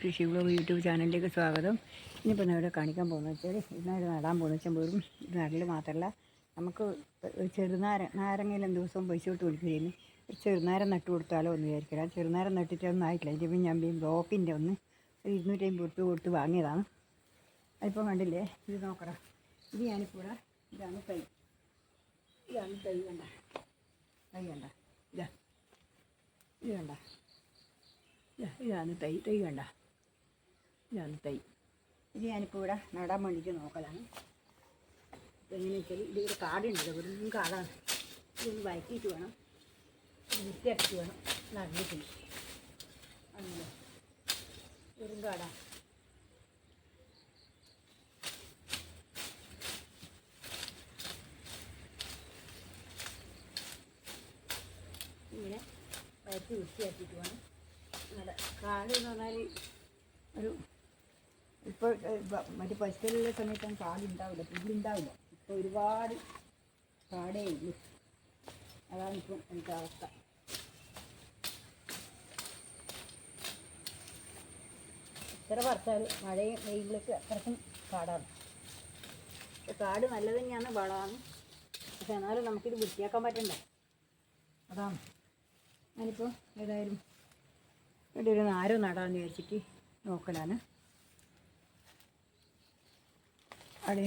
കൃഷി blog YouTube ചാനലിലേക്ക് സ്വാഗതം. ഇനിയിപ്പോൾ ഇവിടെ കാണിക്കാൻ പോകുന്നത് വെച്ചാൽ ഇന്നൊരു നടാൻ പോകുന്ന വെച്ചാൽ വെറും നടൽ മാത്രമല്ല നമുക്ക് ചെറുനാര നാരങ്ങയിലും ദിവസവും പൈസ കൊടുത്ത് വിളിക്കുകയായിരുന്നു. ഒരു ചെറുനാരം നട്ട് കൊടുത്താലോ എന്ന് വിചാരിക്കണം ചെറുനാരം നട്ടിട്ടൊന്നും ആയിട്ടില്ല. ഇതിപ്പോൾ ഞാൻ ബ്ലോക്കിന്റെ ഒന്ന് ഒരു ഇരുന്നൂറ്റമ്പത് റുപ്യ കൊടുത്ത് വാങ്ങിയതാണ്. അതിപ്പോൾ കണ്ടില്ലേ? ഇത് നോക്കണം. ഇത് ഞാനിപ്പോൾ ഇതാണ് തൈ. ഇതാണ് തൈ കണ്ട. തൈ കണ്ട. ഇതാ. ഇത് കണ്ട. ഇതാ, ഇതാണ് തൈ. തൈ കണ്ട. ഇതാണ് തൈ. ഇത് ഞാനിപ്പോൾ ഇവിടെ നടാൻ വേണ്ടിയിട്ട് നോക്കലാണ്. എങ്ങനെയാണെന്ന് വെച്ചാൽ ഇത് ഒരു കാടുണ്ടല്ലോ വെറും കാടാണ്. ഇതൊന്ന് വയറ്റിയിട്ട് വേണം. വൃത്തിയാക്കിയിട്ട് വേണം നടന്നിട്ടുണ്ട് ആണല്ലോ വെറും കാടാണ് ഇങ്ങനെ വയറ്റി വൃത്തിയാക്കിയിട്ട് വേണം. നല്ല കാട് എന്ന് പറഞ്ഞാൽ ഒരു ഇപ്പോൾ മറ്റു പശുക്കളുള്ള സമയത്തൊന്നും കാടുണ്ടാവില്ല പുല്ലുണ്ടാവില്ല. ഇപ്പോൾ ഒരുപാട് കാടേ ഇല്ല അതാണ് ഇപ്പം എന്റെ അവസ്ഥ. ഇത്ര പറിച്ചാൽ മഴയും വെയിലൊക്കെ അത്രക്കും കാടാണ്. കാട് നല്ലത് തന്നെയാണ് വളമാണ്. പക്ഷെ എന്നാലും നമുക്കിത് വൃത്തിയാക്കാൻ പറ്റണ്ടേ? അതാണ്. ഞാനിപ്പോൾ ഏതായാലും ഇവിടെ ഒരു നാരോ നടാന്ന് വിചാരിച്ചിട്ട് നോക്കലാണ്. അവിടെ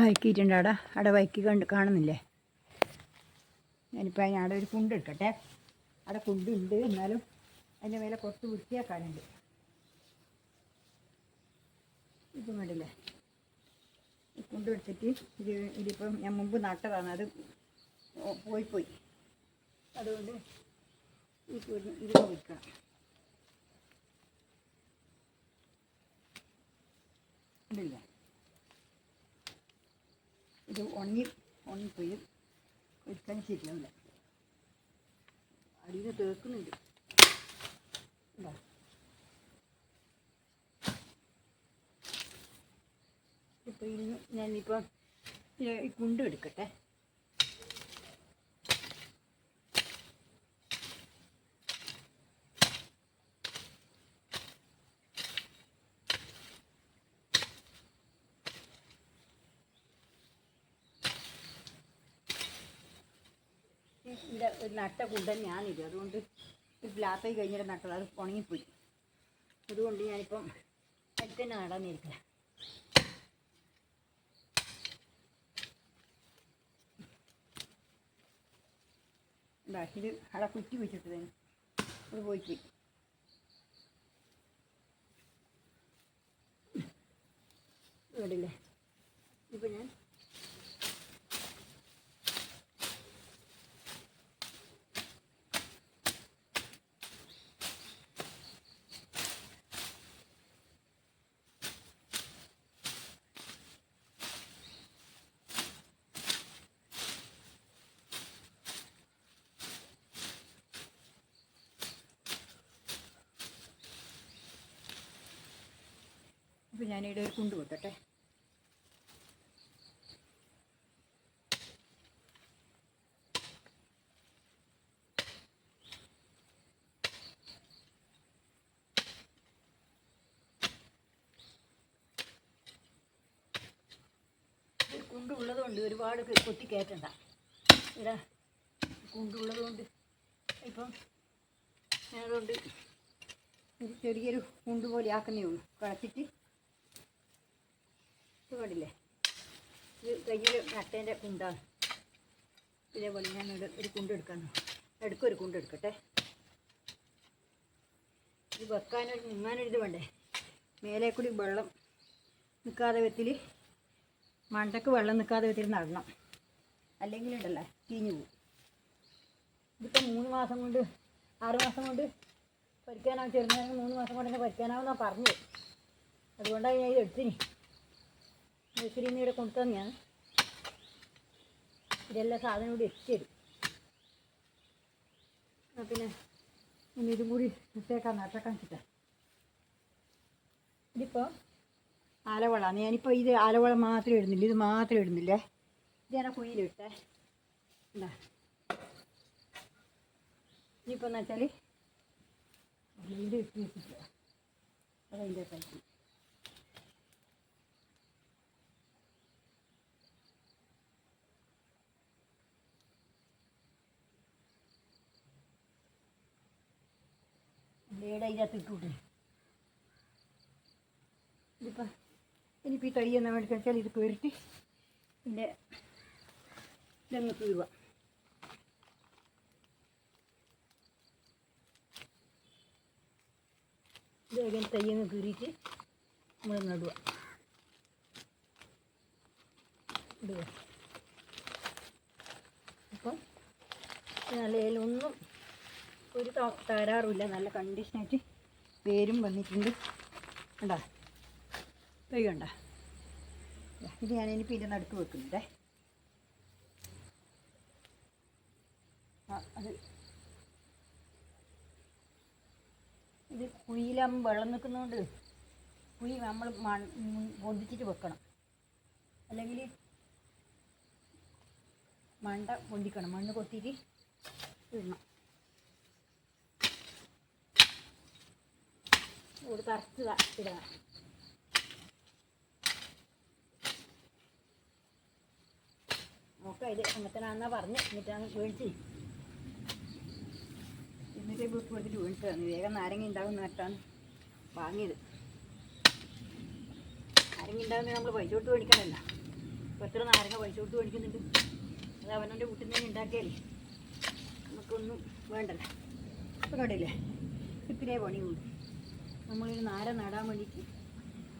വൈക്കിയിട്ടുണ്ട് അവിടെ അവിടെ വൈക്കി കണ്ട് കാണുന്നില്ലേ? ഞാനിപ്പോൾ അവിടെ ഒരു കുണ്ട് എടുക്കട്ടെ അവിടെ കുണ്ടുണ്ട്. എന്നാലും അതിന്റെ മേലെ കുറച്ച് വൃത്തിയാക്കാനുണ്ട്. ഇപ്പം വേണ്ടില്ലേ ഈ കുണ്ട് എടുത്തിട്ട് ഇത് ഇതിപ്പം ഞാൻ മുമ്പ് നട്ടതാണ്. അത് പോയി പോയി. അതുകൊണ്ട് ഈ ഇത് വയ്ക്കണം. ഉണ്ടല്ലേ ഇത് ഉണങ്ങി ഉണങ്ങിപ്പോയി ഒരിക്കാൻ ശരിയാവില്ല അടിയിൽ തേക്കുന്നുണ്ട്? ഇപ്പൊ ഇന്ന് ഞാനിപ്പോൾ ഈ കുണ്ട് എടുക്കട്ടെ. ഇതിന്റെ ഒരു നട്ട കൂടുതൽ ഞാനിത്. അതുകൊണ്ട് ആയി കഴിഞ്ഞിട്ട് നട്ടത് അത് ഉണങ്ങിപ്പോയി. അതുകൊണ്ട് ഞാനിപ്പം അടുത്ത് തന്നെ നടാന്നിരിക്കുക എന്താ ഇത് അവിടെ കുറ്റി വെച്ചിട്ടത് അത് പോയിട്ട് ഇവിടെ ഇവിടില്ലേ ഇപ്പം ഞാൻ ഇപ്പം ഞാനിവിടെ ഒരു കുണ്ട് പൊട്ടട്ടെ കുണ്ടുള്ളതുകൊണ്ട് കുണ്ടുള്ളത് കൊണ്ട് ഒരുപാട് കൊത്തി കയറ്റണ്ട. ഇവിടെ കുണ്ടുള്ളത് കൊണ്ട് ഇപ്പം ഞാനതുകൊണ്ട് ചെറിയൊരു കുണ്ട് പോലെ ആക്കുന്നേ ഉള്ളൂ. കളച്ചിട്ട് കണ്ടില്ലേ? ഇത് കയ്യിൽ നട്ടേന്റെ കുണ്ടാണ് ഇതേപോലെ ഞാൻ ഇവിടെ ഒരു കുണ്ട് എടുക്കും ഒരു കുണ്ട് എടുക്കട്ടെ. ഇത് വെക്കാനൊരു മുങ്ങാനൊരിത് വേണ്ടേ? മേലെ കൂടി വെള്ളം നിൽക്കാതെ വിധത്തിൽ മണ്ടക്ക് വെള്ളം നിൽക്കാതെ വിധത്തിൽ നടണം. അല്ലെങ്കിൽ ഉണ്ടല്ലോ? ചീഞ്ഞു പോകും ഇതിപ്പോൾ മൂന്ന് മാസം കൊണ്ട് ആറ് മാസം കൊണ്ട് പഠിക്കാനാവും ചെറുങ്ങനെ മൂന്ന് മാസം കൊണ്ട് തന്നെ പരിക്കാനാവുന്നാണ് പറഞ്ഞത്. അതുകൊണ്ടാണ് ഞാൻ ഇത് എടുത്തിന് നിന്ന് ഇവിടെ ഞാൻ ഇതെല്ലാം സാധനം കൂടി എത്തിച്ചേരും പിന്നെ ഇനി ഇതും കൂടി ഇട്ടേക്കാം നട്ടേക്കാൻ കിട്ടാം ഇതിപ്പോൾ ആലവള ഞാനിപ്പോൾ ഇത് ആലവള മാത്രം ഇടുന്നില്ല ഇത് മാത്രം ഇടുന്നില്ലേ? ഇത് ഞാൻ കുഴിയിലിട്ടേ എന്താ ഇനിയിപ്പോൾ എന്ന് വെച്ചാൽ ഇത് ഇട്ട് വെച്ചിട്ട് കഴിക്കും ബ്ലേഡ് അതിനകത്ത് ഇട്ടൂട്ടെ ഇനിയിപ്പോൾ ഈ തൈ എന്നാ വേണ്ടി വെച്ചാൽ ഇത് പേരിട്ട് ഇതിന്റെ ഇതങ്ങ് തീരുക ഇത് കഴിഞ്ഞ് തയ്യങ്ങ് കീറിയിട്ട് നമ്മൾ നടുക. ഇടുക. അപ്പം നല്ല ഒന്നും ഒരു തരാറുമില്ല നല്ല കണ്ടീഷനായിട്ട് വേരും വന്നിട്ടുണ്ട്. കണ്ടാ? തൈ കണ്ട? ഇത് ഞാൻ പിന്നെ നടുക്ക് വെക്കുന്നുണ്ടേ അത് ഇത് കുയിലാകുമ്പോൾ വെള്ളം നിൽക്കുന്നതുകൊണ്ട് കുഴി നമ്മൾ പൊന്തിച്ചിട്ട് വെക്കണം. അല്ലെങ്കിൽ മണ്ട പൊന്തിക്കണം. മണ്ണ് കൊത്തിയിട്ട് ഇടണം. ഇവിടെ കറക്റ്റ് ഇടണം നോക്കാം ഇത് എന്നിട്ടാണെന്നാ പറഞ്ഞ് എന്നിട്ടാണ് വീഴ്ച എന്നിട്ട് ബുക്ക് കൊടുത്തിട്ട് തന്നു വേഗം നാരങ്ങ ഉണ്ടാവും നട്ടാണ് വാങ്ങിയത്. നാരങ്ങ ഉണ്ടാകുന്നത് നമ്മൾ പൈസ കൊടുത്ത് മേടിക്കണമല്ല ഇപ്പോൾ എത്ര നാരങ്ങ പൈസ കൊടുത്ത് മേടിക്കുന്നുണ്ട്? അത് അവനവന്റെ വീട്ടിൽ നിന്ന് ഉണ്ടാക്കിയാലേ. നമുക്കൊന്നും വേണ്ടല്ലോ. ഇപ്പം കണ്ടില്ലേ? ഇത്രേ പണിയുള്ളൂ നമ്മളൊരു നാര നടാൻ വേണ്ടിയിട്ട്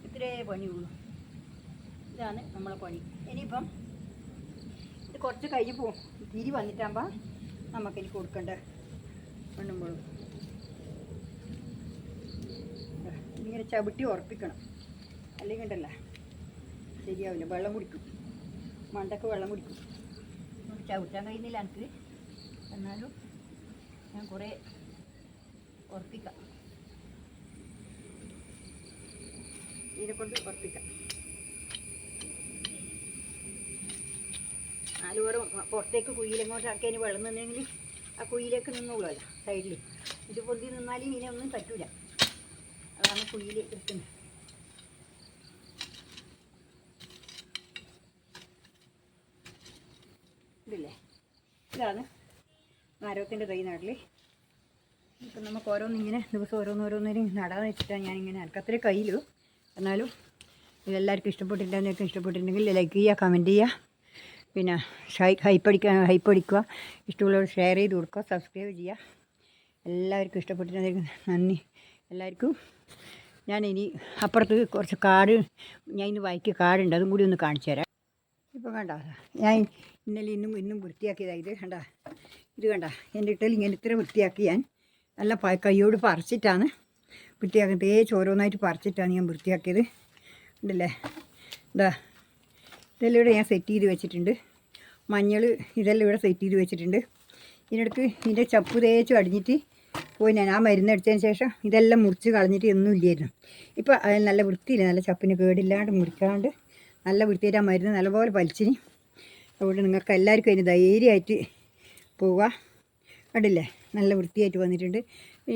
ഇത്രേ പണിയുള്ളൂ. ഇതാണ് നമ്മളെ പണി. ഇനിയിപ്പം ഇത് കുറച്ച് കഴിഞ്ഞ് പോവും. തിരി വന്നിട്ടാകുമ്പോൾ നമുക്കിനി കൊടുക്കണ്ട മണ്ണുമ്പോഴും ഇങ്ങനെ ചവിട്ടി ഉറപ്പിക്കണം. അല്ലെങ്കിൽ ഉണ്ടല്ല ശരിയാവില്ല. വെള്ളം കുടിക്കും. മണ്ടക്ക് വെള്ളം കുടിക്കും. ചവിട്ടാൻ കഴിയുന്നില്ല എനിക്ക്. എന്നാലും ഞാൻ കുറേ ഉറപ്പിക്കാം. ഇതിനെ കൊണ്ട് ഉറപ്പിക്കാം നാല് പേരും പുറത്തേക്ക് കുയിലെങ്ങോട്ട് ആക്കിയതിന് വെള്ളം നിന്നെങ്കിൽ ആ കുയിലേക്ക് നിന്നോളുമല്ലോ സൈഡിൽ ഇത് പൊന്തി നിന്നാൽ ഇങ്ങനെ ഒന്നും പറ്റൂല. അതാണ് കുയിൽ എടുക്കുന്നത് ഇതില്ലേ? ഇതാണ് ആരോഗ്യത്തിന്റെ തൈ നാട്ടിൽ ഇപ്പം നമുക്ക് ഓരോന്നിങ്ങനെ ദിവസം ഓരോന്നോരോന്നിനും നടാന്ന് വെച്ചിട്ടാണ് ഞാനിങ്ങനെ അനക്കത്തിരി കയ്യിലു എന്നാലും ഇതെല്ലാവർക്കും ഇഷ്ടപ്പെട്ടിട്ടുണ്ടെന്നൊക്കെ ഇഷ്ടപ്പെട്ടിട്ടുണ്ടെങ്കിൽ ലൈക്ക് ചെയ്യുക കമന്റ് ചെയ്യുക. പിന്നെ ഹൈപ്പ് ഷൈ ഹൈപ്പ് അടിക്കുക. ഇഷ്ടമുള്ളവർ ഷെയർ ചെയ്ത് കൊടുക്കുക സബ്സ്ക്രൈബ് ചെയ്യുക. എല്ലാവർക്കും ഇഷ്ടപ്പെട്ടിട്ടുണ്ടെങ്കിൽ നന്ദി. എല്ലാവർക്കും ഞാൻ ഇനി അപ്പുറത്ത് കുറച്ച് കാട് ഞാൻ ഇന്ന് വായിക്ക് കാടുണ്ട്. അതും കൂടി ഒന്ന് കാണിച്ചു തരാം. ഇപ്പോൾ കണ്ട? ഞാൻ ഇന്നലെ ഇന്നും ഇന്നും വൃത്തിയാക്കിയതാണ് ഇത് കണ്ട? ഇത് കണ്ട? എന്റെ ഇട്ടൽ ഇങ്ങനെ ഇത്ര വൃത്തിയാക്കി ഞാൻ നല്ല കൈയോട് പറിച്ചിട്ടാണ്. വൃത്തിയാക്കുന്നത് ഏ ഓരോന്നായിട്ട് പറിച്ചിട്ടാണ് ഞാൻ വൃത്തിയാക്കിയത്. ഉണ്ടല്ലേ എന്താ ഇതെല്ലാം ഇവിടെ ഞാൻ സെറ്റ് ചെയ്ത് വെച്ചിട്ടുണ്ട്. മഞ്ഞൾ ഇതെല്ലാം ഇവിടെ സെറ്റ് ചെയ്ത് വെച്ചിട്ടുണ്ട്. ഇതിനടുക്ക് ഇതിന്റെ ചപ്പ് തേച്ച് അടിഞ്ഞിട്ട് പോയി ഞാൻ ആ മരുന്ന് ശേഷം ഇതെല്ലാം മുറിച്ച് കളഞ്ഞിട്ട് ഒന്നും ഇല്ലായിരുന്നു. ഇപ്പോൾ അതിൽ നല്ല വൃത്തിയില്ല നല്ല ചപ്പിന് കേടില്ലാണ്ട് മുറിക്കാണ്ട് നല്ല വൃത്തിയായിട്ട് ആ മരുന്ന് നല്ലപോലെ വലിച്ചിന് അതുകൊണ്ട് നിങ്ങൾക്ക് എല്ലാവർക്കും അതിന് ധൈര്യമായിട്ട് പോവുക. കണ്ടില്ലേ? നല്ല വൃത്തിയായിട്ട് വന്നിട്ടുണ്ട്.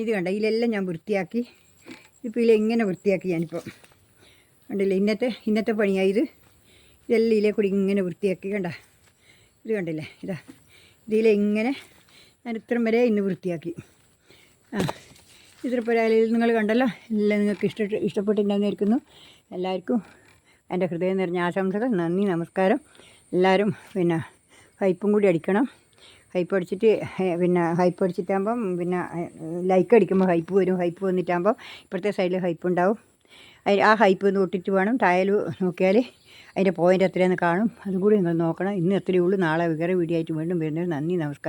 ഇത് കണ്ട? ഇതിലെല്ലാം ഞാൻ വൃത്തിയാക്കി ഇപ്പോൾ ഇതിലെങ്ങനെ വൃത്തിയാക്കി ഞാനിപ്പോൾ കണ്ടില്ലേ ഇന്നത്തെ ഇന്നത്തെ പണിയായത് ഇതെല്ലാം ഇതിലെ കൂടി ഇങ്ങനെ വൃത്തിയാക്കി കണ്ട? ഇത് കണ്ടില്ലേ ഇതാ. ഇതിലെ ഇങ്ങനെ ഞാൻ ഇത്രയും വരെ ഇന്ന് വൃത്തിയാക്കി. ആ ഇത്ര നിങ്ങൾ കണ്ടല്ലോ എല്ലാം നിങ്ങൾക്ക് ഇഷ്ട ഇഷ്ടപ്പെട്ടിട്ടുണ്ടായിരിക്കുന്നു എല്ലാവർക്കും എന്റെ ഹൃദയം നിറഞ്ഞ ആശംസകൾ നന്ദി നമസ്കാരം. എല്ലാവരും പിന്നെ പൈപ്പും കൂടി അടിക്കണം. ഹൈപ്പ് അടിച്ചിട്ട് പിന്നെ ഹൈപ്പ് അടിച്ചിട്ടാകുമ്പം പിന്നെ ലൈക്ക് അടിക്കുമ്പോൾ ഹൈപ്പ് വരും. ഹൈപ്പ് വന്നിട്ടാകുമ്പം ഇപ്പുറത്തെ സൈഡിൽ ഹൈപ്പ് ഉണ്ടാവും. ആ ഹൈപ്പ് ഒന്ന് തൊട്ടിട്ട് വേണം. തായൽ നോക്കിയാൽ അതിന്റെ പോയിന്റ് എത്രയെന്ന് കാണും. അതും കൂടി നിങ്ങൾ നോക്കണം. ഇന്ന് എത്രയേ ഉള്ളൂ. നാളെ വേറെ വീഡിയോ ആയിട്ട് വീണ്ടും വരുന്നത് നന്ദി നമസ്കാരം.